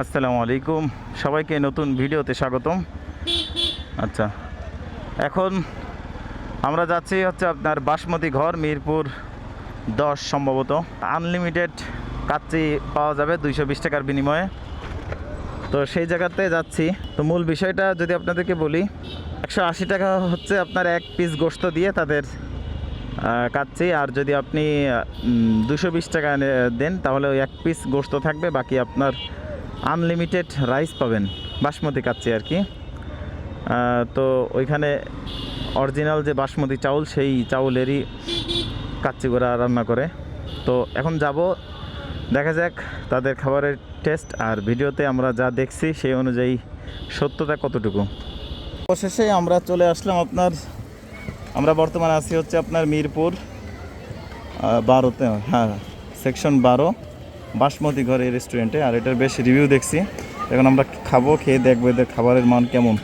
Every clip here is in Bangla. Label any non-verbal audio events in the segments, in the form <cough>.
আসসালামু আলাইকুম। সবাইকে নতুন ভিডিওতে স্বাগতম। আচ্ছা এখন আমরা যাচ্ছি হচ্ছে আপনার বাসমতি ঘর, মিরপুর দশ সম্ভবত। আনলিমিটেড কাচ্চি পাওয়া যাবে দুইশো বিশ টাকার বিনিময়ে। তো সেই জায়গাতে যাচ্ছি। তো মূল বিষয়টা যদি আপনাদেরকে বলি, একশো আশি টাকা হচ্ছে আপনার এক পিস গোস্ত দিয়ে তাদের কাচ্চি। আর যদি আপনি দুশো বিশ টাকা দেন, তাহলে ওই এক পিস গোস্ত থাকবে। বাকি আপনার আনলিমিটেড রাইস পাবেন, বাসমতি কাচ্চি আর কি। তো ওইখানে অরিজিনাল যে বাসমতি চাউল, সেই চাউলেরই কাচ্চি করে রান্না করে। তো এখন যাব, দেখা যাক তাদের খাবারের টেস্ট আর ভিডিওতে আমরা যা দেখছি সেই অনুযায়ী সত্যতা কতটুকু। অবশেষে আমরা চলে আসলাম আপনার, আমরা বর্তমানে আছি হচ্ছে আপনার মিরপুর বারোতে হ্যাঁ সেকশন বারো। বাসমতি ঘর এই রেস্টুরেন্টে আর এটার বেশ রিভিউ দেখছি। এখন আমরা খাব, খেয়ে দেখব এদের খাবারের মান কেমন।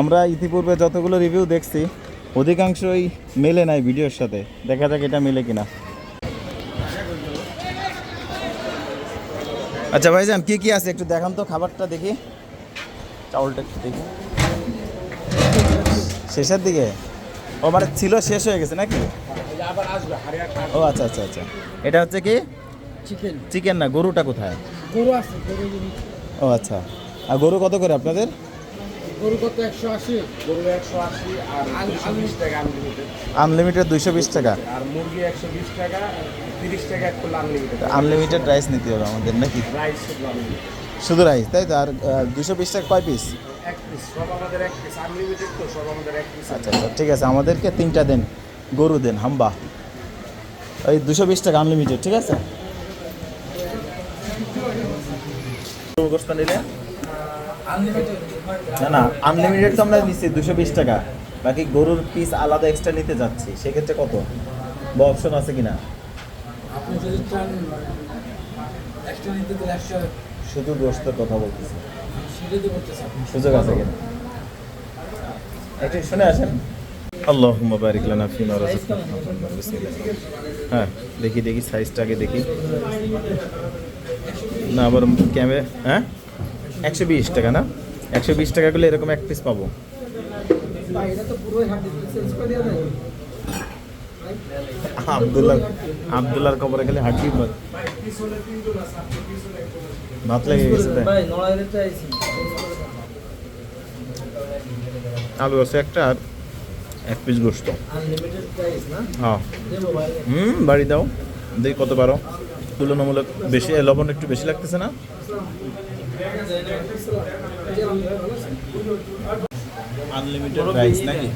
আমরা ইতিপূর্বে যতগুলো রিভিউ দেখছি, অধিকাংশই মেলে নাই ভিডিওর সাথে। দেখা যাক এটা মেলে কিনা। আচ্ছা ভাইজান, কি কি আছে? একটু দেখান তো খাবারটা দেখি। চাউলটা একটু দেখি। শেষের দিকে? ও মানে ছিল, শেষ হয়ে গেছে নাকি? ও আচ্ছা আচ্ছা আচ্ছা। এটা হচ্ছে কি? চিকেন চিকেন না গরুটা কোথায়? গরু আছে গরু ও আচ্ছা। আর গরু কত করে আপনাদের? গরু কত? একশো আশি। গরু একশো আশি আর দুশো বিশ টাকা আনলিমিটেড আনলিমিটেড দুইশো বিশ টাকা? আর মুরগি একশো বিশ টাকা তিরিশ টাকা এক করলে আনলিমিটেড আনলিমিটেড রাইস নিতে হবে আমাদের নাকি? রাইস শুধু আনলিমিটেড শুধু রাইস তাই তো? আর দুশো বিশ টাকা কয় পিস এক পিস সব আমাদের এক পিস আনলিমিটেড তো সব আমাদের এক পিস আচ্ছা আচ্ছা ঠিক আছে। আমাদেরকে তিনটা দেন গরু দেন হাম্বা। ওই দুশো বিশ টাকা আনলিমিটেড ঠিক আছে গরু গোস্ত নিলে? না না আনলিমিটেড তো আমরা নিচ্ছি দুশো বিশ টাকা। বাকি গরুর পিস আলাদা এক্সট্রা নিতে যাচ্ছি সেক্ষেত্রে কত? বা অপশন আছে কিনা? আপনি যদি চান এক্সট্রা নিতে গেলে একশো শুধু গোস্তের কথা বলতেছি। সুযোগ আছে কিনা? একটু শুনে আসেন। আল্লাহ বারিক লানা ফিমা রাযাকতানা হ্যাঁ দেখি দেখি সাইজটা আগে দেখি। না আবার ক্যামে হ্যাঁ? একশো বিশ টাকা না? একশো বিশ টাকা করলে এরকম এক পিস পাবো। আবদুল্লাহ আবদুল্লাহর কবরে গেলে হাড্ডি ভাত লেগে গেছে আলু আছে একটা আর এক পিস গোস্ত হ্যাঁ। হুম বাড়ি দাও। দেখি কত পারো। তুলনামূলক বেশি লবণ একটু বেশি লাগতেছে না? আনলিমিটেড রাইস নাকি?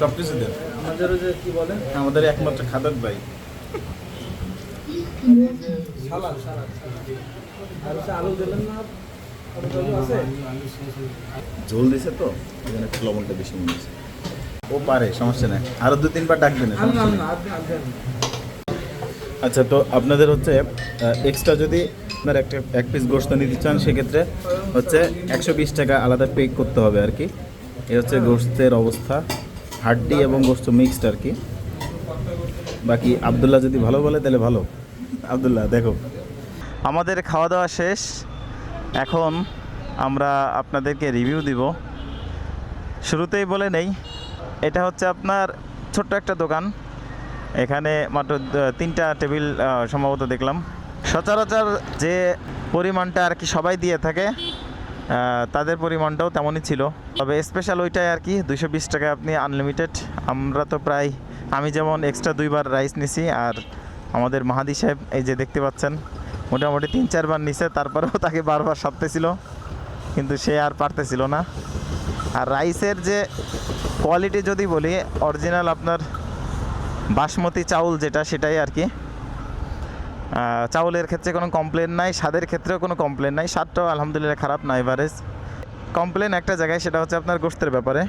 সব কিছু দেন। আমাদের যে কি বলে? আমাদের একমাত্র খাদক ভাই। ঝোল দিছে তো এখানে লবণটা বেশি মনে হচ্ছে ও পারে সমস্যা নাই। আরও দু তিনবার ডাকবেন না আলু না আপনি আলু দেন আচ্ছা তো আপনাদের হচ্ছে এক্সট্রা যদি আপনার একটা এক পিস গোস্ত নিতে চান, সেক্ষেত্রে হচ্ছে একশো বিশ টাকা আলাদা পে করতে হবে আর কি। এ হচ্ছে গোস্তের অবস্থা, হাড্ডি এবং গোস্ত মিক্সড আর কি। বাকি আবদুল্লাহ যদি ভালো বলে, তাহলে ভালো। আবদুল্লাহ, দেখো। আমাদের খাওয়া দাওয়া শেষ। এখন আমরা আপনাদেরকে রিভিউ দিব। শুরুতেই বলে নেই, এটা হচ্ছে আপনার ছোট্ট একটা দোকান। এখানে মাত্র তিনটা টেবিল সম্ভবত দেখলাম। সচরাচর যে পরিমাণটা আর কি সবাই দিয়ে থাকে তাদের পরিমাণটাও তেমনই ছিল। তবে স্পেশাল ওইটাই আর কি, দুইশো বিশ টাকায় আপনি আনলিমিটেড আমরা তো প্রায়, আমি যেমন এক্সট্রা দুইবার রাইস নিছি, আর আমাদের মাহাদি সাহেব এই যে দেখতে পাচ্ছেন, মোটামুটি তিন চারবার নিছে, তারপরেও তাকে বারবার সারতেছিল। কিন্তু সে আর পারতেছিল না। আর রাইসের যে কোয়ালিটি যদি বলি অরিজিনাল আপনার বাসমতি চাউল যেটা, সেটাই আর কি। চাউলের ক্ষেত্রে কোনো কমপ্লেন নাই, স্বাদের ক্ষেত্রেও কোনো কমপ্লেন নাই, স্বাদটাও আলহামদুলিল্লাহ খারাপ না এভারেজ কমপ্লেন একটা জায়গায়, সেটা হচ্ছে আপনার গোস্তের ব্যাপারে।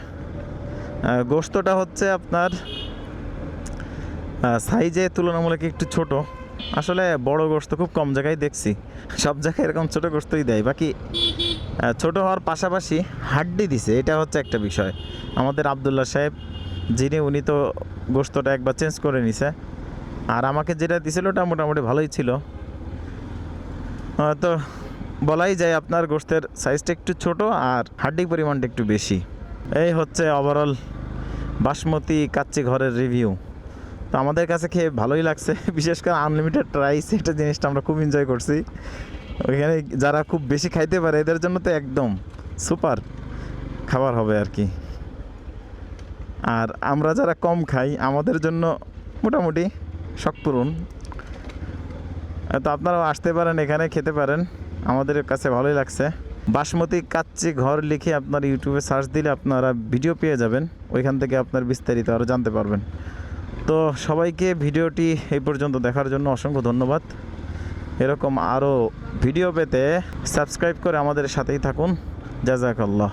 গোস্তটা হচ্ছে আপনার সাইজে তুলনামূলক একটু ছোট। আসলে বড় গোস্ত খুব কম জায়গায় দেখছি। সব জায়গায় এরকম ছোট গোস্তই দেয়। বাকি ছোট হওয়ার পাশাপাশি হাড্ডি দিছে। এটা হচ্ছে একটা বিষয়। আমাদের আবদুল্লাহ সাহেব যিনি, উনি তো গোস্তটা একবার চেঞ্জ করে নিছে। আর আমাকে যেটা দিছিল, ওটা মোটামুটি ভালোই ছিল। তো বলাই যায় আপনার গোস্তের সাইজটা একটু ছোট আর হাড্ডির পরিমাণটা একটু বেশি। এই হচ্ছে ওভারঅল বাসমতি কাচ্চি ঘরের রিভিউ তো আমাদের কাছে খেয়ে ভালোই লাগছে, <laughs> বিশেষ করে আনলিমিটেড রাইস এটা জিনিসটা আমরা খুব এনজয় করছি। ওইখানে যারা খুব বেশি খাইতে পারে, এদের জন্য তো একদম সুপার খাবার হবে আর কি। আর আমরা যারা কম খাই, আমাদের জন্য মোটামুটি শখ পূরণ। তো আপনারাও আসতে পারেন, এখানে খেতে পারেন। আমাদের কাছে ভালোই লাগছে। বাসমতি কাচ্চি ঘর লিখে আপনার ইউটিউবে সার্চ দিলে আপনারা ভিডিও পেয়ে যাবেন। ওইখান থেকে আপনার বিস্তারিত আরও জানতে পারবেন। তো সবাইকে ভিডিওটি এই পর্যন্ত দেখার জন্য অসংখ্য ধন্যবাদ। এরকম আরও ভিডিও পেতে সাবস্ক্রাইব করে আমাদের সাথেই থাকুন। জাজাকাল্লাহ।